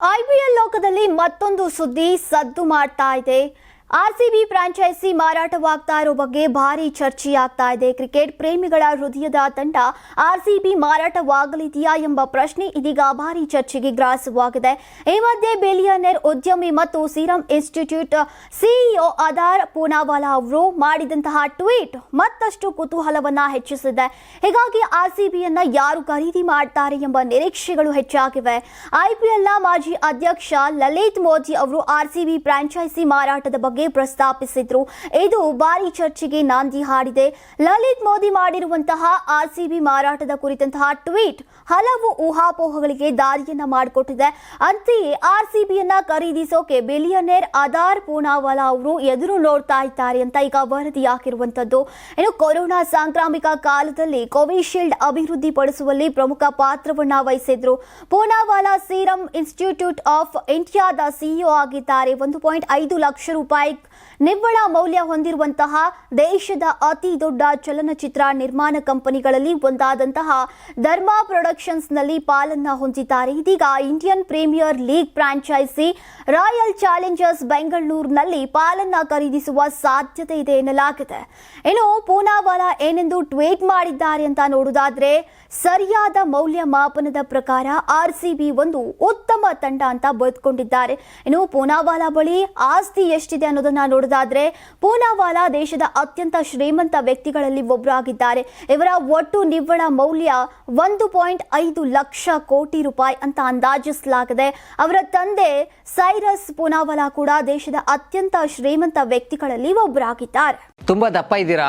IPL ಲೋಕದಲ್ಲಿ ಮತ್ತೊಂದು ಸುದ್ದಿ ಸದ್ದು ಮಾಡ್ತಾ ಇದೆ. ಆರ್ಸಿಬಿ ಫ್ರಾಂಚೈಸಿ ಮಾರಾಟವಾಗ್ತಾ ಇರೋ ಬಗ್ಗೆ ಭಾರಿ ಚರ್ಚೆಯಾಗ್ತಾ ಇದೆ. ಕ್ರಿಕೆಟ್ ಪ್ರೇಮಿಗಳ ಹೃದಯದ ತಂಡ ಆರ್ಸಿಬಿ ಮಾರಾಟವಾಗಲಿದೆಯಾ ಎಂಬ ಪ್ರಶ್ನೆ ಇದೀಗ ಭಾರಿ ಚರ್ಚೆಗೆ ಗ್ರಾಸವಾಗಿದೆ. ಈ ಮಧ್ಯೆ ಬಿಲಿಯನೇರ್ ಉದ್ಯಮಿ ಮತ್ತು Serum Institute CEO Adar Poonawalla ಅವರು ಮಾಡಿದಂತಹ ಟ್ವೀಟ್ ಮತ್ತಷ್ಟು ಕುತೂಹಲವನ್ನ ಹೆಚ್ಚಿಸಿದೆ. ಹೀಗಾಗಿ ಆರ್ಸಿಬಿಯನ್ನ ಯಾರು ಖರೀದಿ ಮಾಡ್ತಾರೆ ಎಂಬ ನಿರೀಕ್ಷೆಗಳು ಹೆಚ್ಚಾಗಿವೆ. ಐಪಿಎಲ್ನ ಮಾಜಿ ಅಧ್ಯಕ್ಷ ಲಲಿತ್ ಮೋದಿ ಅವರು ಆರ್ಸಿಬಿ ಫ್ರಾಂಚೈಸಿ ಮಾರಾಟದ ಬಗ್ಗೆ ಪ್ರಸ್ತಾಪಿಸಿದ್ರು. ಇದು ಭಾರಿ ಚರ್ಚೆಗೆ ನಾಂದಿ ಹಾಡಿದೆ. ಲಲಿತ್ ಮೋದಿ ಮಾಡಿರುವಂತಹ ಆರ್ಸಿಬಿ ಮಾರಾಟದ ಕುರಿತಂತಹ ಟ್ವೀಟ್ ಹಲವು ಊಹಾಪೋಹಗಳಿಗೆ ದಾರಿಯನ್ನ ಮಾಡಿಕೊಟ್ಟಿದೆ. ಅಂತೆಯೇ ಆರ್ಸಿಬಿಯನ್ನ ಖರೀದಿಸೋಕೆ ಬಿಲಿಯನೇರ್ ಅದಾರ್ ಪೂನಾವಾಲಾ ಅವರು ಎದುರು ನೋಡ್ತಾ ಇದ್ದಾರೆ ಅಂತ ಈಗ ವರದಿಯಾಗಿರುವಂತದ್ದು ಇನ್ನು ಕೊರೋನಾ ಸಾಂಕ್ರಾಮಿಕ ಕಾಲದಲ್ಲಿ ಕೋವಿಶೀಲ್ಡ್ ಅಭಿವೃದ್ಧಿ ಪಡಿಸುವಲ್ಲಿ ಪ್ರಮುಖ ಪಾತ್ರವನ್ನ ವಹಿಸಿದ್ರು. ಪೂನಾವಾಲಾ ಸೀರಂ ಇನ್ಸ್ಟಿಟ್ಯೂಟ್ ಆಫ್ ಇಂಡಿಯಾದ ಸಿಇಒ ಆಗಿದ್ದಾರೆ. ಒಂದು ಪಾಯಿಂಟ್ ಐದು ಲಕ್ಷ ರೂಪಾಯಿ ನಿವ್ವಳ ಮೌಲ್ಯ ಹೊಂದಿರುವಂತಹ ದೇಶದ ಅತಿ ದೊಡ್ಡ ಚಲನಚಿತ್ರ ನಿರ್ಮಾಣ ಕಂಪನಿಗಳಲ್ಲಿ ಒಂದಾದಂತಹ ಧರ್ಮ ಪ್ರೊಡಕ್ಷನ್ಸ್ನಲ್ಲಿ ಪಾಲನ್ನ ಹೊಂದಿದ್ದಾರೆ. ಇದೀಗ Indian Premier League franchise Royal Challengers ಬೆಂಗಳೂರಿನಲ್ಲಿ ಪಾಲನ್ನ ಖರೀದಿಸುವ ಸಾಧ್ಯತೆ ಇದೆ ಎನ್ನಲಾಗಿದೆ. ಇನ್ನು ಪೂನಾವಾಲಾ ಏನೆಂದು ಟ್ವೀಟ್ ಮಾಡಿದ್ದಾರೆ ಅಂತ ನೋಡುವುದಾದ್ರೆ, ಸರಿಯಾದ ಮೌಲ್ಯಮಾಪನದ ಪ್ರಕಾರ ಆರ್ಸಿಬಿ ಒಂದು ಉತ್ತಮ ತಂಡ ಅಂತ ಬರೆದುಕೊಂಡಿದ್ದಾರೆ. ಇನ್ನು ಪೂನಾವಾಲಾ ಬಳಿ ಆಸ್ತಿ ಎಷ್ಟಿದೆ ಅನ್ನೋದನ್ನ ನೋಡೋದಾದ್ರೆ ಪೂನಾವಾಲಾ ದೇಶದ ಅತ್ಯಂತ ಶ್ರೀಮಂತ ವ್ಯಕ್ತಿಗಳಲ್ಲಿ ಒಬ್ಬರಾಗಿದ್ದಾರೆ ಇವರ ಒಟ್ಟು ನಿವ್ವಳ ಮೌಲ್ಯ ಒಂದು ಪಾಯಿಂಟ್ ಐದು ಲಕ್ಷ ಕೋಟಿ ರೂಪಾಯಿ ಅಂತ ಅಂದಾಜಿಸಲಾಗಿದೆ. ಅವರ ತಂದೆ ಸೈರಸ್ ಪೂನಾವಾಲಾ ಕೂಡ ದೇಶದ ಅತ್ಯಂತ ಶ್ರೀಮಂತ ವ್ಯಕ್ತಿಗಳಲ್ಲಿ ಒಬ್ಬರಾಗಿದ್ದಾರೆ ತುಂಬಾ ದಪ್ಪ ಇದ್ದೀರಾ?